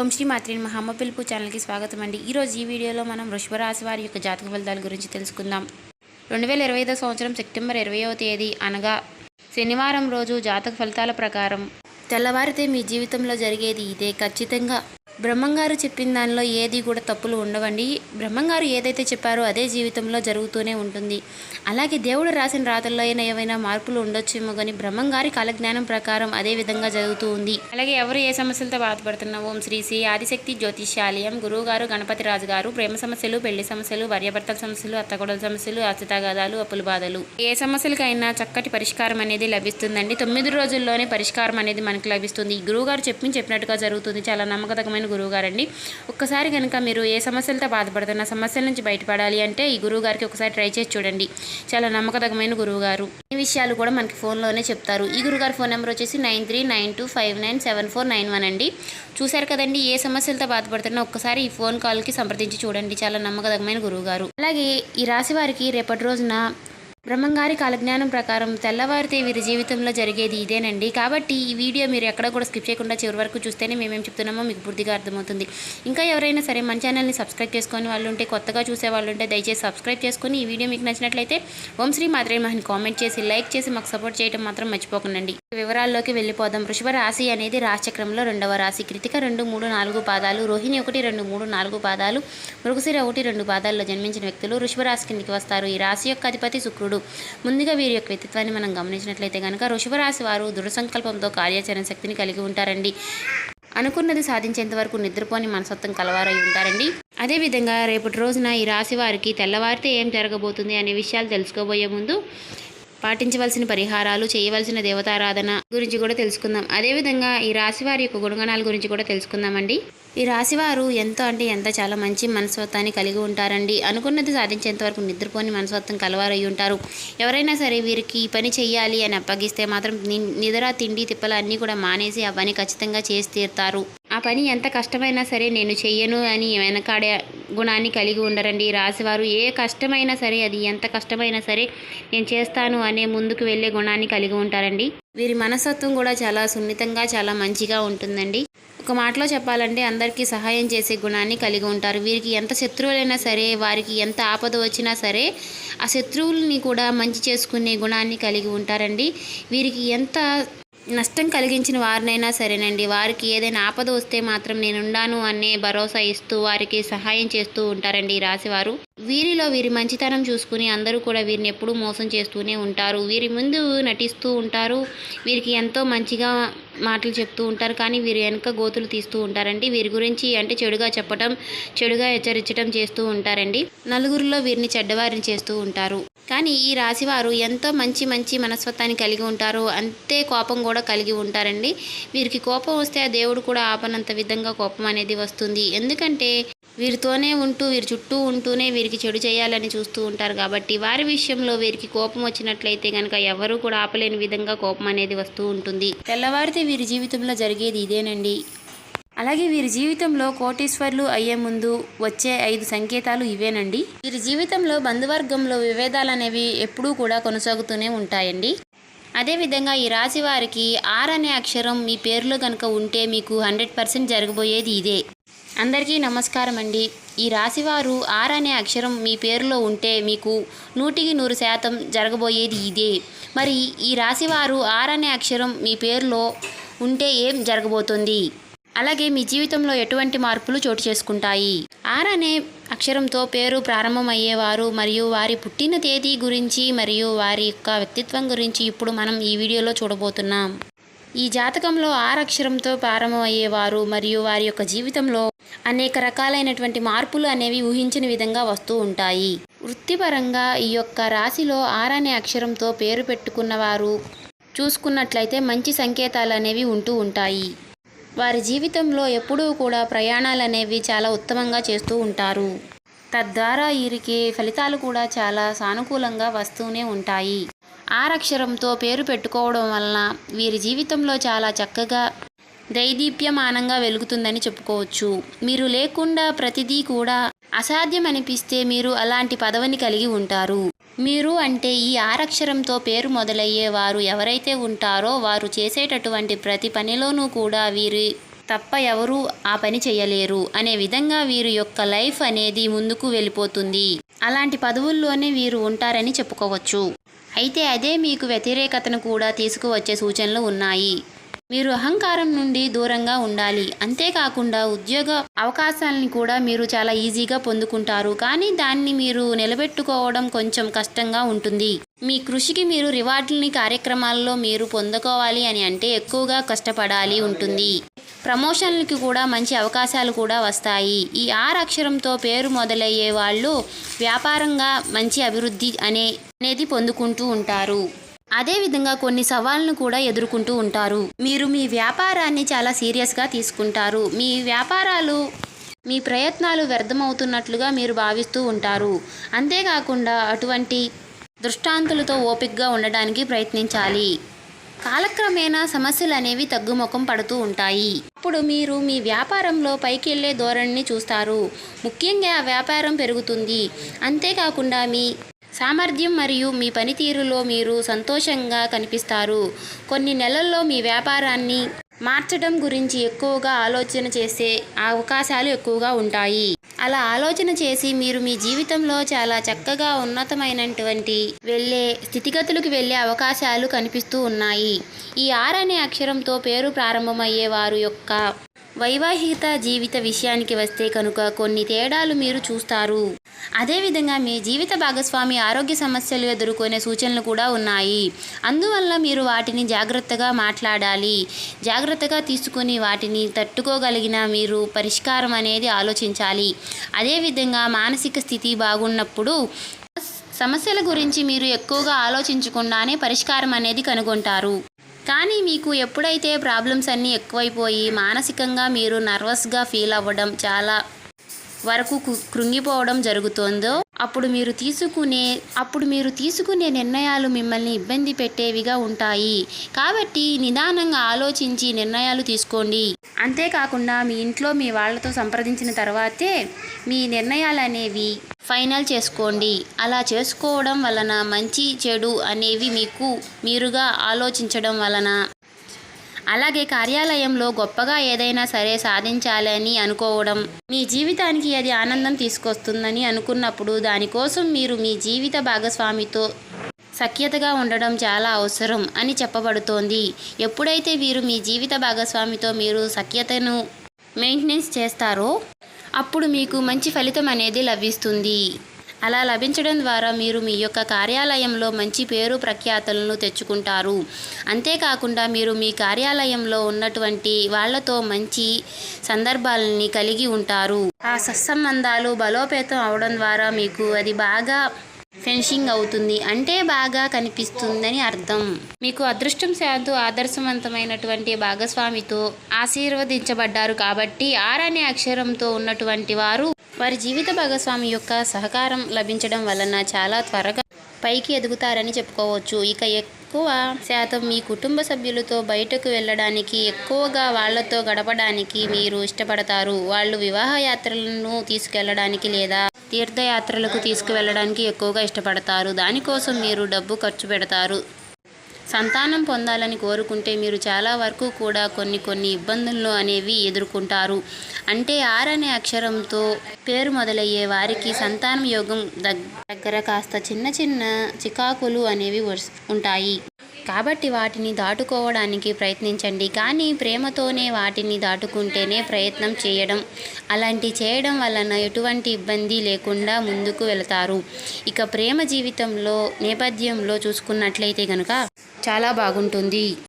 ఓం శ్రీ మాత్రిని మహమ్మ పిలుపు ఛానల్కి స్వాగతం అండి. ఈరోజు ఈ వీడియోలో మనం వృషభరాశి వారి యొక్క జాతక ఫలితాల గురించి తెలుసుకుందాం. రెండు వేల ఇరవై ఐదో సంవత్సరం సెప్టెంబర్ ఇరవయో తేదీ అనగా శనివారం రోజు జాతక ఫలితాల ప్రకారం తెల్లవారితే మీ జీవితంలో జరిగేది ఇదే ఖచ్చితంగా. బ్రహ్మంగారు చెప్పిన దానిలో ఏది కూడా తప్పులు ఉండవండి. బ్రహ్మంగారు ఏదైతే చెప్పారో అదే జీవితంలో జరుగుతూనే ఉంటుంది. అలాగే దేవుడు రాసిన రాతల్లో అయినా ఏవైనా మార్పులు ఉండొచ్చేమో కానీ బ్రహ్మంగారి కాలజ్ఞానం ప్రకారం అదే విధంగా జరుగుతూ ఉంది. అలాగే ఎవరు ఏ సమస్యలతో బాధపడుతున్నా ఓం శ్రీ శ్రీ ఆదిశక్తి జ్యోతిష్యాలయం గురువుగారు గణపతి రాజు గారు ప్రేమ సమస్యలు పెళ్ళి సమస్యలు భార్యాభర్తల సమస్యలు అత్తగొడల సమస్యలు అత్తతాగాదాలు అప్పుల బాధలు. ఏ సమస్యలకైనా చక్కటి పరిష్కారం అనేది లభిస్తుందండి. తొమ్మిది రోజుల్లోనే పరిష్కారం అనేది మనకు లభిస్తుంది. గురువుగారు చెప్పి చెప్పినట్టుగా జరుగుతుంది. చాలా నమ్మకతమైన గురువు గారండి ఒక్కసారి కనుక మీరు ఏ సమస్యలతో బాధపడుతున్న సమస్యల నుంచి బయటపడాలి అంటే ఈ గురువుగారికి ఒకసారి ట్రై చేసి చూడండి. చాలా నమ్మకదగమైన గురువు గారు ఈ విషయాలు కూడా మనకి ఫోన్లోనే చెప్తారు. ఈ గురుగారి ఫోన్ నెంబర్ వచ్చేసి nine three nine two five nine seven four nine one అండి. చూశారు కదండి ఏ సమస్యలతో బాధపడుతున్నా ఒక్కసారి ఈ ఫోన్ కాల్కి సంప్రదించి చూడండి. చాలా నమ్మకదగమైన గురువుగారు. అలాగే ఈ రాశి వారికి రేపటి రోజున బ్రహ్మంగారి కాలజ్ఞానం ప్రకారం తెల్లవారితే వీరి జీవితంలో జరిగేది ఇదేనండి. కాబట్టి ఈ వీడియో మీరు ఎక్కడ కూడా స్కిప్ చేయకుండా చివరి వరకు చూస్తేనే మేమేం చెప్తున్నామో మీకు పూర్తిగా అర్థమవుతుంది. ఇంకా ఎవరైనా సరే మన ఛానల్ని సబ్స్క్రైబ్ చేసుకొని వాళ్ళు ఉంటే కొత్తగా చూసే వాళ్ళు ఉంటే దయచేసి సబ్స్క్రైబ్ చేసుకొని ఈ వీడియో మీకు నచ్చినట్లయితే ఓం శ్రీ మాత్రే మహని కామెంట్ చేసి లైక్ చేసి మాకు సపోర్ట్ చేయడం మాత్రం మర్చిపోకండి. వివరాల్లోకి వెళ్ళిపోదాం. వృషభ రాశి అనేది రాశిచక్రంలో రెండవ రాశి. కృతిక రెండు మూడు నాలుగు పాదాలు. రోహిణి ఒకటి రెండు మూడు నాలుగు పాదాలు. మృగశిర ఒకటి రెండు పాదాల్లో జన్మించిన వ్యక్తులు వృషభ రాశి కిందికి వస్తారు. ఈ రాశి యొక్క అధిపతి శుక్రుడు. ముందుగా వీరి యొక్క వ్యక్తిత్వాన్ని మనం గమనించినట్లయితే కనుక వృషభ రాశి వారు దృఢ సంకల్పంతో కార్యాచరణ శక్తిని కలిగి ఉంటారండి. అనుకున్నది సాధించేంత వరకు నిద్రపోని మనసత్వం కలవారై ఉంటారండి. అదేవిధంగా రేపటి రోజున ఈ రాశి వారికి తెల్లవారితే ఏం జరగబోతుంది అనే విషయాలు తెలుసుకోబోయే ముందు పాటించవలసిన పరిహారాలు చేయవలసిన దేవతారాధన గురించి కూడా తెలుసుకుందాం. అదేవిధంగా ఈ రాశి వారి యొక్క గుణగణాల గురించి కూడా తెలుసుకుందామండి. ఈ రాశివారు ఎంతో అంటే ఎంత చాలా మంచి మనస్తత్వాన్ని కలిగి ఉంటారండి. అనుకున్నది సాధించేంత వరకు నిద్రపోని మనస్తత్వం కలవారై ఉంటారు. ఎవరైనా సరే వీరికి ఈ పని చేయాలి అని అప్పగిస్తే మాత్రం ని- నిద్ర తిండి తిప్పలు అన్నీ కూడా మానేసి అవన్నీ ఖచ్చితంగా చేసి తీరుతారు. ఆ పని ఎంత కష్టమైనా సరే నేను చెయ్యను అని వెనకాడే గుణాన్ని కలిగి ఉండరండి. రాశివారు ఏ కష్టమైనా సరే అది ఎంత కష్టమైనా సరే నేను చేస్తాను అనే ముందుకు వెళ్ళే గుణాన్ని కలిగి ఉంటారండి. వీరి మనస్తత్వం కూడా చాలా సున్నితంగా చాలా మంచిగా ఉంటుందండి. ఒక మాటలో చెప్పాలంటే అందరికీ సహాయం చేసే గుణాన్ని కలిగి ఉంటారు. వీరికి ఎంత శత్రువులైనా సరే వారికి ఎంత ఆపద వచ్చినా సరే ఆ శత్రువుల్ని కూడా మంచి చేసుకునే గుణాన్ని కలిగి ఉంటారండి. వీరికి ఎంత నష్టం కలిగించిన వారినైనా సరేనండి. వారికి ఏదైనా ఆపద వస్తే మాత్రం నేనుండాను అనే భరోసా ఇస్తూ వారికి సహాయం చేస్తూ ఉంటారండి రాశివారు. వీరిలో వీరి మంచితనం చూసుకుని అందరూ కూడా వీరిని ఎప్పుడూ మోసం చేస్తూనే ఉంటారు. వీరి ముందు నటిస్తూ ఉంటారు. వీరికి ఎంతో మంచిగా మాటలు చెప్తూ ఉంటారు. కానీ వీరు వెనుక గోతులు తీస్తూ ఉంటారండి. వీరి గురించి అంటే చెడుగా చెప్పటం చెడుగా హెచ్చరించడం చేస్తూ ఉంటారండి. నలుగురిలో వీరిని చెడ్డవారిని చేస్తూ ఉంటారు. కానీ ఈ రాశివారు ఎంతో మంచి మంచి మనస్వత్వాన్ని కలిగి ఉంటారు. అంతే కోపం కూడా కలిగి ఉంటారండి. వీరికి కోపం వస్తే ఆ దేవుడు కూడా ఆపనంత విధంగా కోపం అనేది వస్తుంది. ఎందుకంటే వీరితోనే ఉంటూ వీరి చుట్టూ ఉంటూనే వీరికి చెడు చేయాలని చూస్తూ ఉంటారు కాబట్టి వారి విషయంలో వీరికి కోపం వచ్చినట్లయితే కనుక ఎవరు కూడా ఆపలేని విధంగా కోపం అనేది వస్తూ ఉంటుంది. తెల్లవారితే వీరి జీవితంలో జరిగేది ఇదేనండి. అలాగే వీరి జీవితంలో కోటీశ్వర్లు అయ్యే ముందు వచ్చే ఐదు సంకేతాలు ఇవేనండి. వీరి జీవితంలో బంధువర్గంలో విభేదాలు అనేవి ఎప్పుడూ కూడా కొనసాగుతూనే ఉంటాయండి. అదేవిధంగా ఈ రాశి వారికి ఆర్ అనే అక్షరం మీ పేరులో కనుక ఉంటే మీకు హండ్రెడ్ పర్సెంట్ జరగబోయేది ఇదే. అందరికీ నమస్కారం అండి. ఈ రాశివారు ఆర్ అనే అక్షరం మీ పేరులో ఉంటే మీకు నూటికి నూరు శాతం జరగబోయేది ఇదే. మరి ఈ రాశివారు ఆర్ అనే అక్షరం మీ పేరులో ఉంటే ఏం జరగబోతుంది? అలాగే మీ జీవితంలో ఎటువంటి మార్పులు చోటు చేసుకుంటాయి? ఆర్ అనే అక్షరంతో పేరు ప్రారంభమయ్యేవారు మరియు వారి పుట్టిన తేదీ గురించి మరియు వారి యొక్క వ్యక్తిత్వం గురించి ఇప్పుడు మనం ఈ వీడియోలో చూడబోతున్నాం. ఈ జాతకంలో ఆర్ అక్షరంతో ప్రారంభమయ్యేవారు మరియు వారి యొక్క జీవితంలో అనేక రకాలైనటువంటి మార్పులు అనేవి ఊహించని విధంగా వస్తూ ఉంటాయి. వృత్తిపరంగా ఈ యొక్క రాశిలో ఆర్ అనే అక్షరంతో పేరు పెట్టుకున్నవారు చూసుకున్నట్లయితే మంచి సంకేతాలు అనేవి ఉంటూ ఉంటాయి. వారి జీవితంలో ఎప్పుడూ కూడా ప్రయాణాలు అనేవి చాలా ఉత్తమంగా చేస్తూ ఉంటారు. తద్వారా వీరికి ఫలితాలు కూడా చాలా సానుకూలంగా వస్తూనే ఉంటాయి. ఆరక్షరంతో పేరు పెట్టుకోవడం వలన వీరి జీవితంలో చాలా చక్కగా దైదీప్యమానంగా వెలుగుతుందని చెప్పుకోవచ్చు. మీరు లేకుండా ప్రతిదీ కూడా అసాధ్యం అనిపిస్తే మీరు అలాంటి పదవిని కలిగి ఉంటారు. మీరు అంటే ఈ ఆరక్షరంతో పేరు మొదలయ్యే వారు ఎవరైతే ఉంటారో వారు చేసేటటువంటి ప్రతి పనిలోనూ కూడా వీరి తప్ప ఎవరూ ఆ పని చేయలేరు. అనే విధంగా వీరి యొక్క లైఫ్ అనేది ముందుకు వెళ్ళిపోతుంది. అలాంటి పదవుల్లోనే వీరు ఉంటారని చెప్పుకోవచ్చు. అయితే అదే మీకు వ్యతిరేకతను కూడా తీసుకువచ్చే సూచనలు ఉన్నాయి. మీరు అహంకారం నుండి దూరంగా ఉండాలి. అంతేకాకుండా ఉద్యోగ అవకాశాలని కూడా మీరు చాలా ఈజీగా పొందుకుంటారు. కానీ దాన్ని మీరు నిలబెట్టుకోవడం కొంచెం కష్టంగా ఉంటుంది. మీ కృషికి మీరు రివార్డుల్ని కార్యక్రమాల్లో మీరు పొందుకోవాలి అని అంటే ఎక్కువగా కష్టపడాలి ఉంటుంది. ప్రమోషన్లకి కూడా మంచి అవకాశాలు కూడా వస్తాయి. ఈ ఆర్ అక్షరంతో పేరు మొదలయ్యే వాళ్ళు వ్యాపారంగా మంచి అభివృద్ధి అనే అనేది పొందుకుంటూ ఉంటారు. అదేవిధంగా కొన్ని సవాళ్ళను కూడా ఎదుర్కొంటూ ఉంటారు. మీరు మీ వ్యాపారాన్ని చాలా సీరియస్గా తీసుకుంటారు. మీ వ్యాపారాలు మీ ప్రయత్నాలు వ్యర్థమవుతున్నట్లుగా మీరు భావిస్తూ ఉంటారు. అంతేకాకుండా అటువంటి దృష్టాంతులతో ఓపికగా ఉండడానికి ప్రయత్నించాలి. కాలక్రమేణా సమస్యలు అనేవి తగ్గుముఖం పడుతూ ఉంటాయి. అప్పుడు మీరు మీ వ్యాపారంలో పైకి వెళ్ళే ధోరణిని చూస్తారు. ముఖ్యంగా వ్యాపారం పెరుగుతుంది. అంతేకాకుండా మీ సామర్థ్యం మరియు మీ పనితీరులో మీరు సంతోషంగా కనిపిస్తారు. కొన్ని నెలల్లో మీ వ్యాపారాన్ని మార్చడం గురించి ఎక్కువగా ఆలోచన చేసే అవకాశాలు ఎక్కువగా ఉంటాయి. అలా ఆలోచన చేసి మీరు మీ జీవితంలో చాలా చక్కగా ఉన్నతమైనటువంటి వెళ్ళే స్థితిగతులకు వెళ్ళే అవకాశాలు కనిపిస్తూ ఉన్నాయి. ఈ ఆర్ అనే అక్షరంతో పేరు ప్రారంభమయ్యే వారు యొక్క వైవాహిక జీవిత విషయానికి వస్తే కనుక కొన్ని తేడాలు మీరు చూస్తారు. అదేవిధంగా మీ జీవిత భాగస్వామి ఆరోగ్య సమస్యలు ఎదుర్కొనే సూచనలు కూడా ఉన్నాయి. అందువల్ల మీరు వాటిని జాగ్రత్తగా మాట్లాడాలి. జాగ్రత్తగా తీసుకుని వాటిని తట్టుకోగలిగిన మీరు పరిష్కారం అనేది ఆలోచించాలి. అదేవిధంగా మానసిక స్థితి బాగున్నప్పుడు సమస్యల గురించి మీరు ఎక్కువగా ఆలోచించకుండానే పరిష్కారం అనేది కనుగొంటారు. కానీ మీకు ఎప్పుడైతే ప్రాబ్లమ్స్ అన్నీ ఎక్కువైపోయి మానసికంగా మీరు నర్వస్గా ఫీల్ అవ్వడం చాలా వరకు కృంగిపోవడం జరుగుతోందో అప్పుడు మీరు తీసుకునే అప్పుడు మీరు తీసుకునే నిర్ణయాలు మిమ్మల్ని ఇబ్బంది పెట్టేవిగా ఉంటాయి. కాబట్టి నిదానంగా ఆలోచించి నిర్ణయాలు తీసుకోండి. అంతేకాకుండా మీ ఇంట్లో మీ వాళ్ళతో సంప్రదించిన తర్వాతే మీ నిర్ణయాలు అనేవి ఫైనల్ చేసుకోండి. అలా చేసుకోవడం వలన మంచి చెడు అనేవి మీకు మీరుగా ఆలోచించడం వలన. అలాగే కార్యాలయంలో గొప్పగా ఏదైనా సరే సాధించాలని అనుకోవడం. మీ జీవితానికి అది ఆనందం తీసుకొస్తుందని అనుకున్నప్పుడు దానికోసం మీరు మీ జీవిత భాగస్వామితో సఖ్యతగా ఉండడం చాలా అవసరం అని చెప్పబడుతోంది. ఎప్పుడైతే మీరు మీ జీవిత భాగస్వామితో మీరు సఖ్యతను మెయింటెనెన్స్ చేస్తారో అప్పుడు మీకు మంచి ఫలితం అనేది లభిస్తుంది. అలా లభించడం ద్వారా మీరు మీ యొక్క కార్యాలయంలో మంచి పేరు ప్రఖ్యాతలను తెచ్చుకుంటారు. అంతేకాకుండా మీరు మీ కార్యాలయంలో ఉన్నటువంటి వాళ్ళతో మంచి సందర్భాలని కలిగి ఉంటారు. ఆ సత్సంబంధాలు బలోపేతం అవడం ద్వారా మీకు అది బాగా ఫెన్షింగ్ అవుతుంది. అంటే బాగా కనిపిస్తుందని అర్థం. మీకు అదృష్టం శాంతు ఆదర్శవంతమైనటువంటి భాగస్వామితో ఆశీర్వదించబడ్డారు కాబట్టి ఆర్ అనే అక్షరంతో ఉన్నటువంటి వారు వారి జీవిత భాగస్వామి యొక్క సహకారం లభించడం వలన చాలా త్వరగా పైకి ఎదుగుతారని చెప్పుకోవచ్చు. ఇక ఎక్కువ శాతం మీ కుటుంబ సభ్యులతో బయటకు వెళ్ళడానికి ఎక్కువగా వాళ్ళతో గడపడానికి మీరు ఇష్టపడతారు. వాళ్ళు వివాహ యాత్రలను తీసుకెళ్ళడానికి లేదా తీర్థయాత్రలకు తీసుకువెళ్ళడానికి ఎక్కువగా ఇష్టపడతారు. దానికోసం మీరు డబ్బు ఖర్చు పెడతారు. సంతానం పొందాలని కోరుకుంటే మీరు చాలా వరకు కూడా కొన్ని కొన్ని ఇబ్బందులు అనేవి ఎదుర్కొంటారు. అంటే ఆర్ అనే అక్షరంతో పేరు మొదలయ్యే వారికి సంతానం యోగం దగ్గర కాస్త చిన్న చిన్న చికాకులు అనేవి ఉంటాయి. కాబట్టి వాటిని దాటుకోవడానికి ప్రయత్నించండి. కానీ ప్రేమతోనే వాటిని దాటుకుంటేనే ప్రయత్నం చేయడం అలాంటి చేయడం వలన ఎటువంటి ఇబ్బంది లేకుండా ముందుకు వెళతారు. ఇక ప్రేమ జీవితంలో నేపథ్యంలో చూసుకున్నట్లయితే కనుక చాలా బాగుంటుంది.